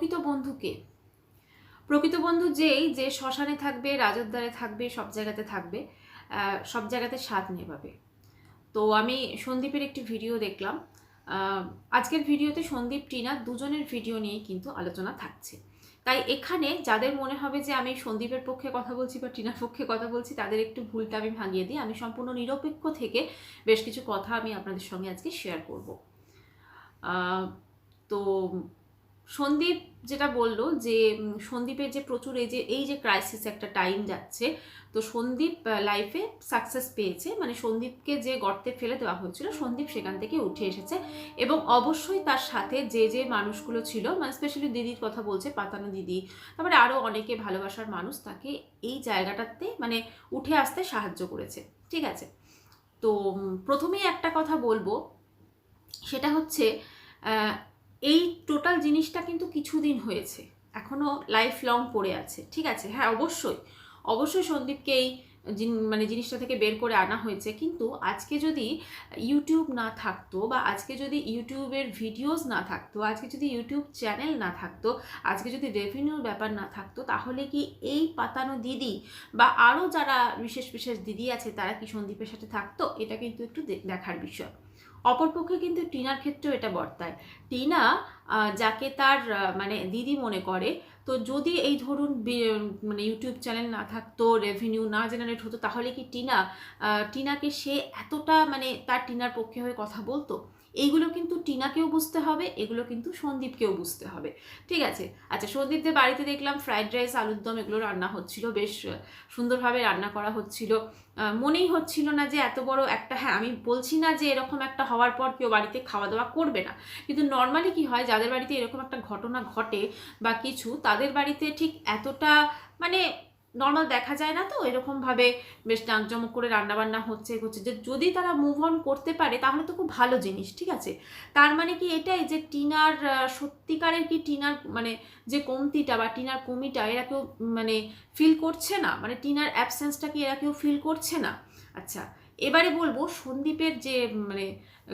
প্রকৃত বন্ধুকে প্রকৃত বন্ধু যেই যে শ্মশানে থাকবে, রাজদ্বারে থাকবে, সব জায়গাতে থাকবে সব জায়গাতে স্বাদ নেভাবে তো আমি সন্দীপের একটি ভিডিও দেখলাম। আজকের ভিডিওতে সন্দীপ, টিনা দুজনের ভিডিও নিয়েই কিন্তু আলোচনা থাকছে। তাই এখানে যাদের মনে হবে যে আমি সন্দীপের পক্ষে কথা বলছি বা টিনার পক্ষে কথা বলছি, তাদের একটু ভুলটা আমি ভাঙিয়ে দিই। আমি সম্পূর্ণ নিরপেক্ষ থেকে বেশ কিছু কথা আমি আপনাদের সঙ্গে আজকে শেয়ার করব। তো সন্দীপ যেটা বলল যে সন্দীপের যে প্রচুর এই যে এই যে ক্রাইসিস একটা টাইম যাচ্ছে, তো সন্দীপ লাইফে সাকসেস পেয়েছে। মানে সন্দীপকে যে গর্তে ফেলে দেওয়া হয়েছিল, সন্দীপ সেখান থেকে উঠে এসেছে। এবং অবশ্যই তার সাথে যে যে মানুষগুলো ছিল মানে স্পেশালি দিদির কথা বলছে পাতানো দিদি, তারপরে আরও অনেকে ভালোবাসার মানুষ তাকে এই জায়গাটাতে মানে উঠে আসতে সাহায্য করেছে। ঠিক আছে? তো প্রথমেই একটা কথা বলব, সেটা হচ্ছে এই টোটাল জিনিসটা কিন্তু কিছুদিন হয়েছে। এখনও লাইফ লং পড়ে আছে। ঠিক আছে? হ্যাঁ অবশ্যই। অবশ্যই সন্দীপকে এই মানে জিনিসটা থেকে বের করে আনা হয়েছে। কিন্তু আজকে যদি ইউটিউব না থাকতো বা আজকে যদি ইউটিউবের ভিডিওস না থাকতো, আজকে যদি ইউটিউব চ্যানেল না থাকতো, আজকে যদি রেভিনিউর ব্যাপার না থাকতো, তাহলে কি এই পাতানো দিদি বা আরও যারা বিশেষ বিশেষ দিদি আছে, তারা কি সন্দীপের সাথে থাকতো? এটা কিন্তু একটু দেখার বিষয়। অপরপক্ষে কিন্তু টিনার ক্ষেত্রেও এটা বর্তায়। টিনা যাকে তার মানে দিদি মনে করে, তো যদি এই ধরুন মানে ইউটিউব চ্যানেল না থাকতো, রেভিনিউ না জেনারেট হতো, তাহলে কি টিনা টিনাকে সে এতটা মানে তার টিনার পক্ষে হয়ে কথা বলতো? এইগুলো কিন্তু টিনাকেও বুঝতে হবে, এগুলো কিন্তু সন্দীপকেও বুঝতে হবে। ঠিক আছে? আচ্ছা সন্দীপদের বাড়িতে দেখলাম ফ্রাইড রাইস আলুর দম, এগুলো রান্না হচ্ছিল, বেশ সুন্দরভাবে রান্না করা হচ্ছিল। মনেই হচ্ছিল না যে এত বড় একটা হ্যাঁ আমি বলছি না যে এরকম একটা হওয়ার পর কেউ বাড়িতে খাওয়া দাওয়া করবে না। কিন্তু নর্মালি কি হয়, যাদের বাড়িতে এরকম একটা ঘটনা ঘটে বা কিছু, তাদের বাড়িতে ঠিক এতটা মানে নর্মাল দেখা যায় না তো এরকমভাবে বেশ জাঁকজমক করে রান্নাবান্না হচ্ছে হচ্ছে। যে যদি তারা মুভ অন করতে পারে, তাহলে তো খুব ভালো জিনিস, ঠিক আছে? তার মানে কি এটাই যে টিনার সত্যিকারের কি টিনার মানে যে কমতিটা বা টিনার কমিটা এরা কেউ মানে ফিল করছে না? মানে টিনার অ্যাবসেন্সটা কি এরা কেউ ফিল করছে না? আচ্ছা এবারে বলব, সন্দীপের যে মানে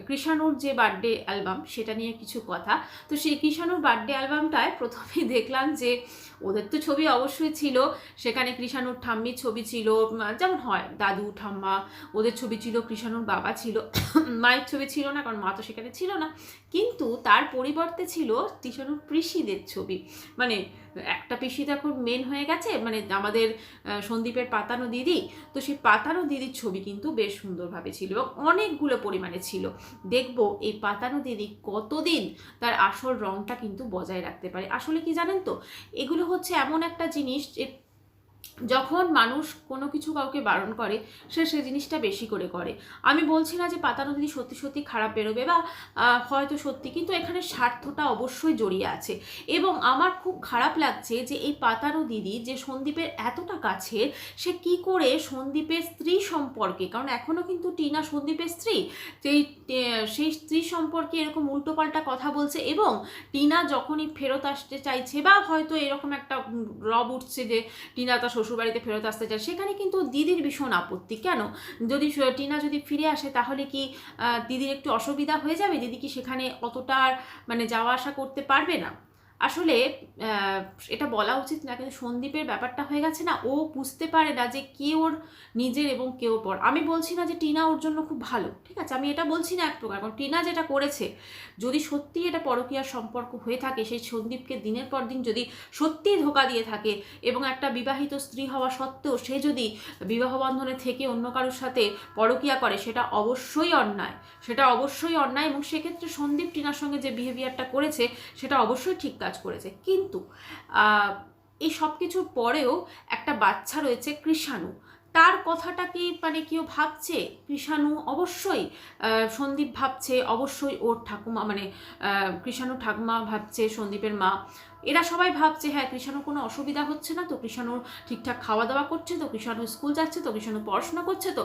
কৃষাণুর যে বার্থডে অ্যালবাম সেটা নিয়ে কিছু কথা। তো সেই কৃষাণুর বার্থডে অ্যালবামটায় প্রথমে দেখলাম যে, ওদের তো ছবি অবশ্যই ছিল। সেখানে কৃষাণুর ঠাম্মির ছবি ছিল যেমন হয়, দাদু, ঠাম্মা, ওদের ছবি ছিল, কৃষাণুর বাবা ছিল। মায়ের ছবি ছিল না, কারণ মা তো সেখানে ছিল না। কিন্তু তার পরিবর্তে ছিল কৃষাণুর পিসিদের ছবি। মানে একটা পিসি তো এখন মেন হয়ে গেছে মানে আমাদের সন্দীপের পাতানো দিদি। তো সেই পাতানো দিদির ছবি কিন্তু বেশ সুন্দরভাবে ছিল এবং অনেকগুলো পরিমাণে ছিল। দেখব এই পাতানো দিদি কতদিন তার আসল রংটা কিন্তু বজায় রাখতে পারে। আসলে কি জানেন তো? এগুলো হচ্ছে এমন একটা জিনিস যে যখন মানুষ কোনো কিছু কাউকে বারণ করে, সে সে জিনিসটা বেশি করে করে। আমি বলছি না যে পাতানো দিদি সত্যি সত্যি খারাপ বেরোবে বা হয়তো সত্যি, কিন্তু এখানে স্বার্থটা অবশ্যই জড়িয়ে আছে। এবং আমার খুব খারাপ লাগছে যে এই পাতানো দিদি যে সন্দীপের এতটা কাছের সে কি করে সন্দীপের স্ত্রী সম্পর্কে, কারণ এখনও কিন্তু টিনা সন্দীপের স্ত্রী সেই সেই স্ত্রী সম্পর্কে এরকম উল্টোপাল্টা কথা বলছে এবং টিনা যখনই ফেরত আসতে চাইছে বা হয়তো এরকম একটা রব উঠছে যে টিনা তার শ্বশুরবাড়িতে ফেরত আসতে চায়, সেখানে কিন্তু দিদির ভীষণ আপত্তি। কেন? যদি টিনা যদি ফিরে আসে, তাহলে কি দিদির একটু অসুবিধা হয়ে যাবে? দিদি কি সেখানে অতটা মানে যাওয়া আসা করতে পারবে না? আসলে এটা বলা উচিত না কিন্তু সন্দীপের ব্যাপারটা হয়ে গেছে না, ও বুঝতে পারে না যে কে ওর নিজের এবং কেউ পর আমি বলছি না যে টিনা ওর জন্য খুব ভালো, ঠিক আছে? আমি এটা বলছি না এক প্রকার, কারণ টিনা যেটা করেছে, যদি সত্যি এটা পরকীয়ার সম্পর্ক হয়ে থাকে, সেই সন্দীপকে দিনের পর দিন যদি সত্যিই ধোকা দিয়ে থাকে এবং একটা বিবাহিত স্ত্রী হওয়া সত্ত্বেও সে যদি বিবাহ বন্ধনে থেকে অন্য কারোর সাথে পরকীয়া করে, সেটা অবশ্যই অন্যায়, সেটা অবশ্যই অন্যায় এবং সেক্ষেত্রে সন্দীপ টিনার সঙ্গে যে বিহেভিয়ারটা করেছে, সেটা অবশ্যই ঠিক কাজ করেছে। কিন্তু এই সব কিছুর পরেও একটা বাচ্চা রয়েছে কৃষাণু। তার কথাটা কি মানে কেউ ভাবছে? কৃষাণু অবশ্যই সন্দীপ ভাবছে, অবশ্যই ওর ঠাকুমা মানে কৃষাণু ঠাকুমা ভাবছে, সন্দীপের মা। এরা সবাই ভাবছে হ্যাঁ কৃষাণুর কোনো অসুবিধা হচ্ছে না তো, কৃষাণুর ঠিকঠাক খাওয়া দাওয়া করছে তো, কৃষাণু স্কুল যাচ্ছে তো, কৃষাণু পড়াশোনা করছে তো।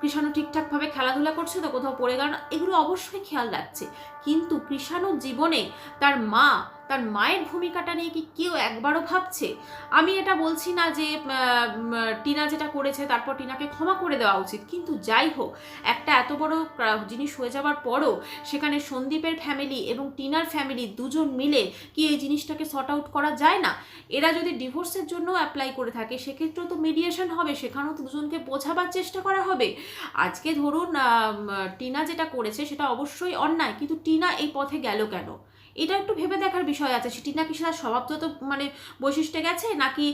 কৃষাণু ঠিকঠাকভাবে খেলাধুলা করছে তো কোথাও পড়ে গেল না, এগুলো অবশ্যই খেয়াল রাখছে। কিন্তু কৃষাণুর জীবনে তার মা তার মায়ের ভূমিকাটা নিয়ে কি কেউ একবারও ভাবছে? আমি এটা বলছি না যে টিনা যেটা করেছে তারপর টিনাকে ক্ষমা করে দেওয়া উচিত। কিন্তু যাই হোক, একটা এত বড় জিনিস হয়ে যাওয়ার পরও সেখানে সন্দীপের ফ্যামিলি এবং টিনার ফ্যামিলি দুজন মিলে কি এই জিনিসটাকে সর্ট আউট করা যায় না? এরা যদি ডিভোর্সের জন্য অ্যাপ্লাই করে থাকে সেক্ষেত্রেও তো মিডিয়েশন হবে। সেখানেও তো দুজনকে বোঝাবার চেষ্টা করা হবে। আজকে ধরুন টিনা যেটা করেছে সেটা অবশ্যই অন্যায়। কিন্তু টিনা এই পথে গেল কেন? এটা একটু ভেবে দেখার বিষয় আছে। সেটি টিনা কি সেটা স্বভাবগত মানে বৈশিষ্ট্যে গেছে নাকি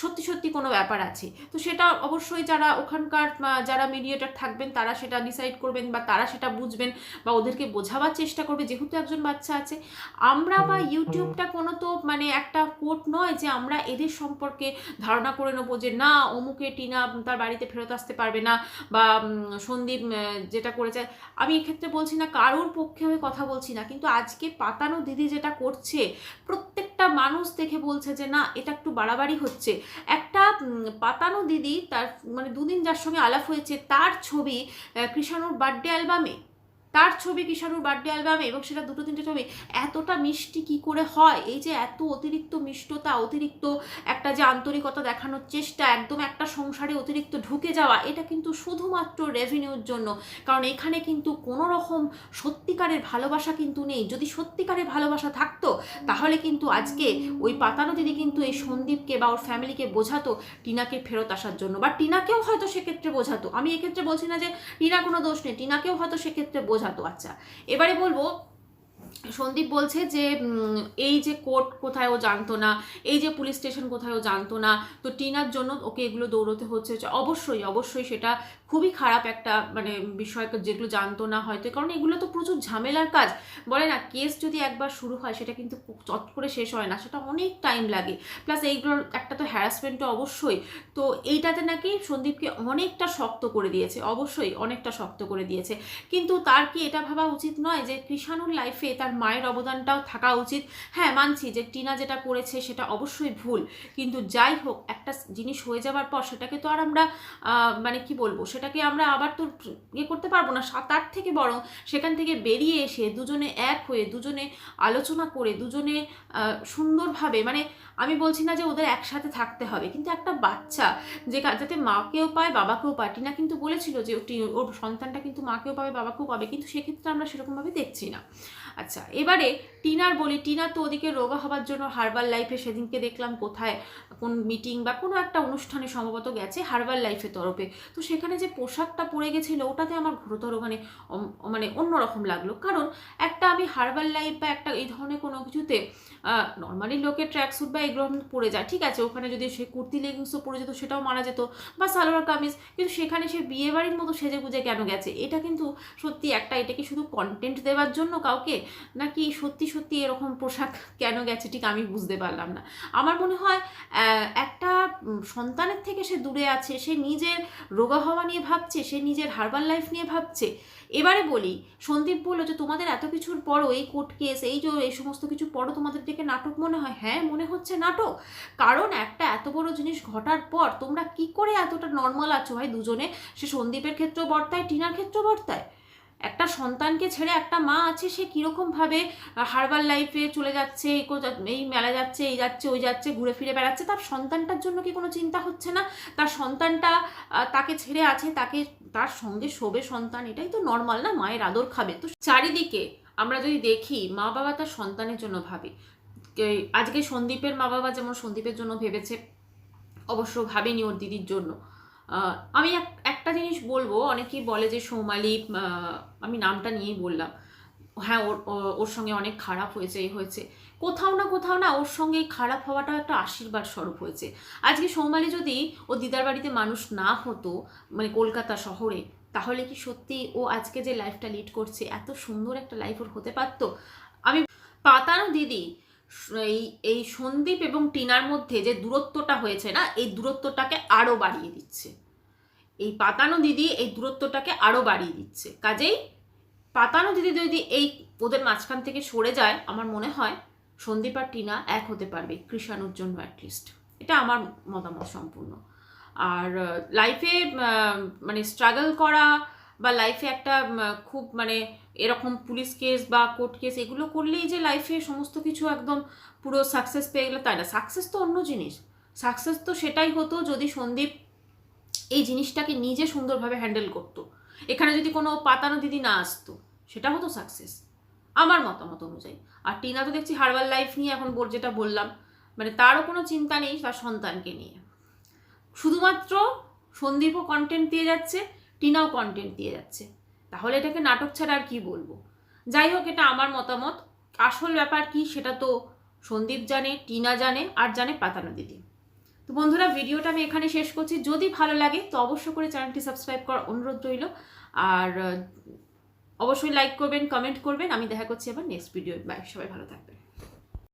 সত্যি সত্যি কোনো ব্যাপার আছে? তো সেটা অবশ্যই যারা ওখানকার যারা মিডিয়েটার থাকবেন তারা সেটা ডিসাইড করবেন বা তারা সেটা বুঝবেন বা ওদেরকে বোঝাবার চেষ্টা করবে যেহেতু একজন বাচ্চা আছে। আমরা বা ইউটিউবটা কোনো তো মানে একটা কোর্ট নয় যে আমরা এদের সম্পর্কে ধারণা করে নেব যে না অমুকে টিনা তার বাড়িতে ফেরত আসতে পারবে না বা সন্দীপ যেটা করেছে। আমি এক্ষেত্রে বলছি না কারোর পক্ষে হয়ে কথা বলছি না। কিন্তু আজকে পাতানো দিদি যেটা করছে? প্রত্যেকটা মানুষ দেখে বলছে যে, না, এটা একটু বাড়াবাড়ি হচ্ছে। একটা পাতানো দিদি তার মানে দুদিন যার সঙ্গে আলাপ হয়েছে, তার ছবি কৃষাণুর বার্থডে অ্যালবামে তার ছবি কিষাণুর বার্থডে অ্যালবামে এবং সেটা দুটো তিনটে ছবি, এতটা মিষ্টি কি করে হয়? এই যে এত অতিরিক্ত মিষ্টতা, অতিরিক্ত একটা যে আন্তরিকতা দেখানোর চেষ্টা, একদম একটা সংসারে অতিরিক্ত ঢুকে যাওয়া, এটা কিন্তু শুধুমাত্র রেভিনিউর জন্য। কারণ এখানে কিন্তু কোনো রকম সত্যিকারের ভালোবাসা কিন্তু নেই। যদি সত্যিকারের ভালোবাসা থাকতো, তাহলে কিন্তু আজকে ওই পাতানো দিদি কিন্তু এই সন্দীপকে বা ওর ফ্যামিলিকে বোঝাতো, টিনাকে ফেরত আসার জন্য। বা টিনাকেও হয়তো সেক্ষেত্রে বোঝাতো। আমি এক্ষেত্রে বলছি না যে টিনা কোনো দোষ নেই, টিনাকেও হয়তো সেক্ষেত্রে বোঝাতো আচ্ছা। এবারে বলব সন্দীপ বলছে যে এই যে কোর্ট কোথায় ও জানতো না, এই যে পুলিশ স্টেশন কোথায় ও জানতো না, তো টিনার জন্য ওকে এগুলো দৌড়তে হচ্ছে। অবশ্যই অবশ্যই সেটা খুবই খারাপ একটা মানে বিষয় যেগুলো জানতো না হয়তো, কারণ এগুলো তো প্রচুর ঝামেলার কাজ। বলে না, কেস যদি একবার শুরু হয়, সেটা কিন্তু চট করে শেষ হয় না, সেটা অনেক টাইম লাগে। প্লাস এইগুলোর একটা তো হ্যারাসমেন্টও অবশ্যই। তো এইটাতে নাকি সন্দীপকে অনেকটা শক্ত করে দিয়েছে, অবশ্যই অনেকটা শক্ত করে দিয়েছে। কিন্তু তার কি এটা ভাবা উচিত নয় যে, কৃষাণুর লাইফে তার মায়ের অবদানটাও থাকা উচিত। হ্যাঁ মানছি যে টিনা যেটা করেছে সেটা অবশ্যই ভুল। কিন্তু যাই হোক, একটা জিনিস হয়ে যাওয়ার পর সেটাকে তো আর আমরা মানে কি বলব, সেটাকে আমরা আবার তো ইয়ে করতে পারব না। সাত আট থেকে বরং সেখান থেকে বেরিয়ে এসে দুজনে এক হয়ে, দুজনে আলোচনা করে, দুজনে সুন্দরভাবে মানে আমি বলছি না যে ওদের একসাথে থাকতে হবে, কিন্তু একটা বাচ্চা যে যাতে মাকেও পায়, বাবাকেও পায়। টিনা কিন্তু বলেছিল যে ওর সন্তানটা কিন্তু মাকেও পাবে, বাবাকেও পাবে, কিন্তু সেক্ষেত্রে আমরা সেরকমভাবে দেখছি না। আচ্ছা এবারে টিনার বলি, টিনা তো ওদিকে রোগা হবার জন্য হার্বাল লাইফে সেদিনকে দেখলাম কোথায়, কোন মিটিং বা কোনো একটা অনুষ্ঠানে সম্ভবত গেছে হার্বাল লাইফের তরফে। তো সেখানে যে পোশাকটা পরে গেছিল, ওটাতে আমার ঘোরতর মানে মানে অন্যরকম লাগল। কারণ একটা আমি হার্বাল লাইফ বা একটা এই ধরনের কোনো কিছুতে নর্মালি লোকের ট্র্যাক স্যুট বা এগুলো পরে যায় ঠিক আছে, ওখানে যদি সে কুর্তি লেগিংসও পরে যেত সেটাও মারা যেত বা সালোয়ার কামিজ, কিন্তু সেখানে সে বিয়ে বাড়ির মতো সেজে গুজে কেন গেছে? এটা কিন্তু সত্যি একটা এটা কি শুধু কন্টেন্ট দেওয়ার জন্য কাউকে, নাকি সত্যি সত্যি এরকম পোশাক কেন গেছে ঠিক আমি বুঝতে পারলাম না। আমার মনে হয় একটা সন্তানের থেকে সে দূরে আছে, সে নিজের রোগা হওয়া নিয়ে ভাবছে, সে নিজের হার্বাল লাইফ নিয়ে ভাবছে। এবারে বলি, সন্দীপ বলল যে, তোমাদের এত কিছুর পরও এই কোর্ট কেস এই যে, এই সমস্ত কিছু পরও তোমাদের দেখে নাটক মনে হয়? হ্যাঁ মনে হচ্ছে নাটক। কারণ একটা এত বড় জিনিস ঘটার পর তোমরা কি করে এতটা নর্মাল আছো? ভাই, দুজনে, সে সন্দীপের ক্ষেত্রেও বর্তায়, টিনার ক্ষেত্রেও বর্তায়। একটা সন্তানকে ছেড়ে একটা মা আছে, সে কীরকমভাবে হার্বাল লাইফে চলে যাচ্ছে এই এই মেলা যাচ্ছে, এই যাচ্ছে, ওই যাচ্ছে, ঘুরে ফিরে বেড়াচ্ছে, তার সন্তানটার জন্য কি কোনো চিন্তা হচ্ছে না? তার সন্তানটা তাকে ছেড়ে আছে, তাকে তার সঙ্গে শোবে সন্তান, এটাই তো নর্মাল না? মায়ের আদর খাবে। তো চারিদিকে আমরা যদি দেখি মা বাবা তার সন্তানের জন্য ভাবে। আজকে সন্দীপের মা বাবা যেমন সন্দীপের জন্য ভেবেছে, অবশ্য ভাবেনি ওর দিদির জন্য। আমি এক- একটা জিনিস বলব, অনেকেই বলে যে সৌমালি আমি নামটা নিয়েই বললাম। হ্যাঁ ওর ওর সঙ্গে অনেক খারাপ হয়েছে, এই হয়েছে। কোথাও না কোথাও না ওর সঙ্গে এই খারাপ হওয়াটাও একটা আশীর্বাদ স্বরূপ হয়েছে। আজকে সৌমালি যদি ও দিদার বাড়িতে মানুষ না হতো মানে কলকাতা শহরে, তাহলে কি সত্যি ও আজকে যে লাইফটা লিড করছে, এত সুন্দর একটা লাইফ ওর হতে পারতো? আমি, পাতানো দিদি, এই এই সন্দীপ এবং টিনার মধ্যে যে দূরত্বটা হয়েছে না, এই দূরত্বটাকে আরও বাড়িয়ে দিচ্ছে। এই পাতানো দিদি এই দূরত্বটাকে আরও বাড়িয়ে দিচ্ছে। কাজেই পাতানো দিদি যদি এই ওদের মাঝখান থেকে সরে যায়, আমার মনে হয় সন্দীপ আর টিনা এক হতে পারবে কৃষাণুর জন্য অ্যাটলিস্ট এটা আমার মতামত সম্পূর্ণ। আর লাইফে মানে স্ট্রাগল করা বা লাইফে একটা খুব মানে এরকম পুলিশ কেস বা কোর্ট কেস এগুলো করলেই যে লাইফে সমস্ত কিছু একদম পুরো সাকসেস পেয়ে গেলে তাই না? সাকসেস তো অন্য জিনিস। সাকসেস তো সেটাই হতো যদি সন্দীপ এই জিনিসটাকে নিজে সুন্দরভাবে হ্যান্ডেল করতো। এখানে যদি কোনো পাতানো দিদি না আসতো, সেটা হতো সাকসেস আমার মতামত অনুযায়ী। আর টিনা তো দেখছি হার্বাল লাইফ নিয়ে এখন বল যেটা বললাম মানে তারও কোনো চিন্তা নেই তার সন্তানকে নিয়ে। শুধুমাত্র সন্দীপও কন্টেন্ট দিয়ে যাচ্ছে, টিনাও কন্টেন্ট দিয়ে যাচ্ছে। তাহলে এটাকে নাটক ছাড়া আর কি বলব? যাই হোক, এটা আমার মতামত। আসল ব্যাপার কি সেটা তো সন্দীপ জানে, টিনা জানে, আর জানে পাতানো দিদি। তো বন্ধুরা, ভিডিওটা আমি এখানে শেষ করছি। যদি ভালো লাগে, তো অবশ্য করে চ্যানেলটি সাবস্ক্রাইব করার অনুরোধ রইল। আর, অবশ্যই লাইক করবেন কমেন্ট করবেন। আমি দেখা করছি আবার নেক্সট ভিডিও বাই সবাই ভালো থাকবেন।